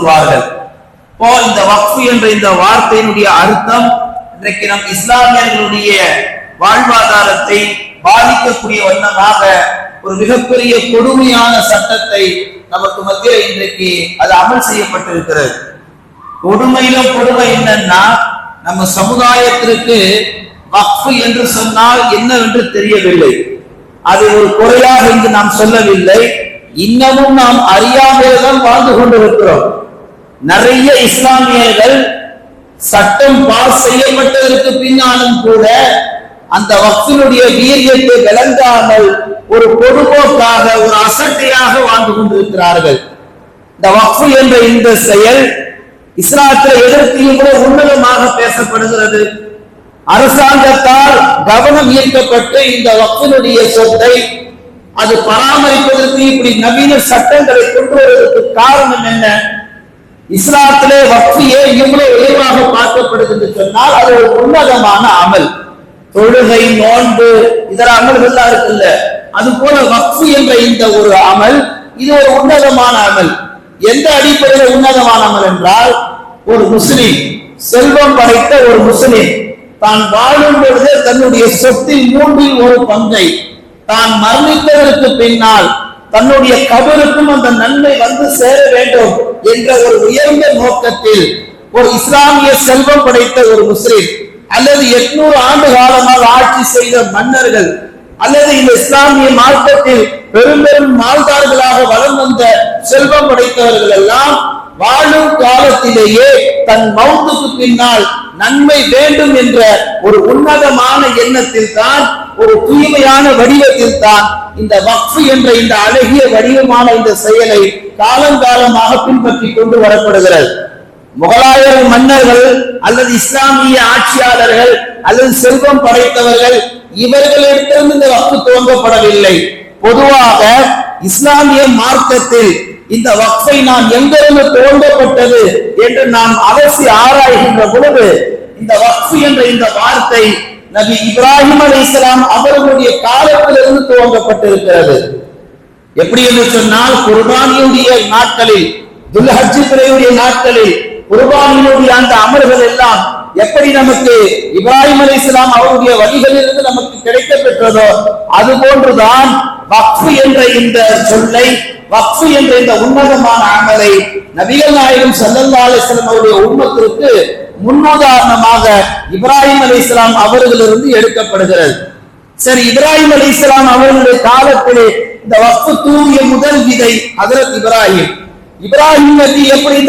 சொல்வார்கள் இப்போ இந்த வக்ஃபு என்ற இந்த வார்த்தையினுடைய அர்த்தம் இன்றைக்கு நம் இஸ்லாமியர்களுடைய வாழ்வாதாரத்தை பாதிக்கக்கூடிய வண்ணமாக ஒரு மிகப்பெரிய கொடுமையான சட்டத்தை நமக்கு மத்தியில் இன்றைக்கு அது அமல் செய்யப்பட்டிருக்கிறது. கொடுமையிலும் கொடுமை என்னன்னா நம்ம சமுதாயத்திற்கு வக்ஃபு என்று சொன்னால் என்னவென்று தெரியவில்லை. அது ஒரு குறையாக இங்கு நாம் சொல்லவில்லை. இன்னமும் நாம் அறியாமல் தான் வாழ்ந்து கொண்டிருக்கிறோம். நிறைய இஸ்லாமியர்கள் சட்டம் பாஸ் செய்யப்பட்டதற்கு பின்னாலும் கூட அந்த வக்ஃபினுடைய வீரியத்தை விளங்காமல் ஒரு பொதுபோக்காக ஒரு அசட்டையாக வாழ்ந்து கொண்டிருக்கிறார்கள். இந்த வக்ஃபு என்ற இந்த செயல் இஸ்லாத்தில் எதற்கையும் கூட உன்னதமாக பேசப்படுகிறது. அரசாங்கத்தால் கவனம் ஈர்க்கப்பட்டு இந்த வக்ஃபினுடைய சொத்தை அது பராமரிப்பதற்கு இப்படி நவீன சட்டங்களை கொண்டு வருவதற்கு காரணம் என்ன? இஸ்லாத்திலே வக்ஃபியே ஏன் இவ்வளவு உயர்வாக பார்க்கப்படுகிறது சொன்னால் அது ஒரு உன்னதமான அமல். தொழுகை நோன்பு இதர அமல்கள் இருக்குல்ல. அது போல வக்ஃபு என்ற இந்த ஒரு அமல் இது ஒரு உன்னதமான அமல். எந்த அடிப்படையில் உன்னதமான அமல் என்றால் ஒரு முஸ்லிம் செல்வம் படைத்த ஒரு முஸ்லிம் தான் வாழும் பொழுதே தன்னுடைய சொத்தில் மூன்றில் ஒரு பங்கை தான் மரணித்ததற்கு பின்னால் தன்னுடைய கபருக்கும் அந்த நன்மை வந்து சேர வேண்டும். என்ற ஒரு உயர்ந்த நோக்கத்தில் ஒரு இஸ்லாமிய செல்வம் படைத்த ஒரு முஸ்லிம் அல்லது எட்நூறு ஆண்டு காலமாக ஆட்சி செய்த மன்னர்கள் அல்லது இந்த இஸ்லாமிய மார்க்கத்தில் பெரும் பெரும் மால்தார்களாக வலம் வந்த செல்வம் படைத்தவர்கள் எல்லாம் வாழும் காலத்திலேயே தன் மௌத்துக்கு பின்னால் நன்மை வேண்டும் என்ற ஒரு உன்னதமான எண்ணத்தில் தான் ஒரு தூய்மையான வடிவத்தில் தான் இந்த வக்ஃபு என்ற இந்த அழகிய வடிவமான இந்த செயலை காலங்காலமாக பின்பற்றி கொண்டு வரப்படுகிறது. முகலாய மன்னர்கள் அல்லது இஸ்லாமிய ஆட்சியாளர்கள் அல்லது செல்வம் படைத்தவர்கள் இவர்களிடத்திலிருந்து இந்த வக்ஃபு துவங்கப்படவில்லை. பொதுவாக இஸ்லாமிய மார்க்கத்தில் இந்த வக்ஃபை நாம் எங்கிருந்து தோண்டப்பட்டது என்று நாம் அலசி ஆராய்கின்ற பொழுது இந்த வக்ஃபு என்ற இந்த வார்த்தை நபி இப்ராஹிம் அலி இஸ்லாம் அவர்களுடைய காலத்திலிருந்து துவங்கப்பட்டிருக்கிறது. எப்படி என்று சொன்னால் குர்பானியுடைய நாட்களில் துல்ஹஜ் பிறையுடைய நாட்களில் குர்பானியுடைய அந்த அமல்கள் எல்லாம் எப்படி நமக்கு இப்ராஹிம் அலி இஸ்லாம் அவருடைய வழிகளிலிருந்து நமக்கு கிடைக்க பெற்றதோ அது போன்றுதான் வக்ஃபு என்ற இந்த சொல்லை வக்ஃபு என்ற இந்த உன்னதமான அமலை நபிகள் நாயகம் ஸல்லல்லாஹு அலிஸ்லாம் அவருடைய உண்மத்திற்கு முன்னுதாரணமாக இப்ராஹிம் அலி இஸ்லாம் அவர்களிலிருந்து எடுக்கப்படுகிறது. சரி இப்ராஹிம் அலி இஸ்லாம் அவர்களுடைய காலத்திலே இந்த வக்ஃபு தூவிய முதல் விதை அதரத் இப்ராஹிம். இப்ராஹிம் நபி எப்படி இந்த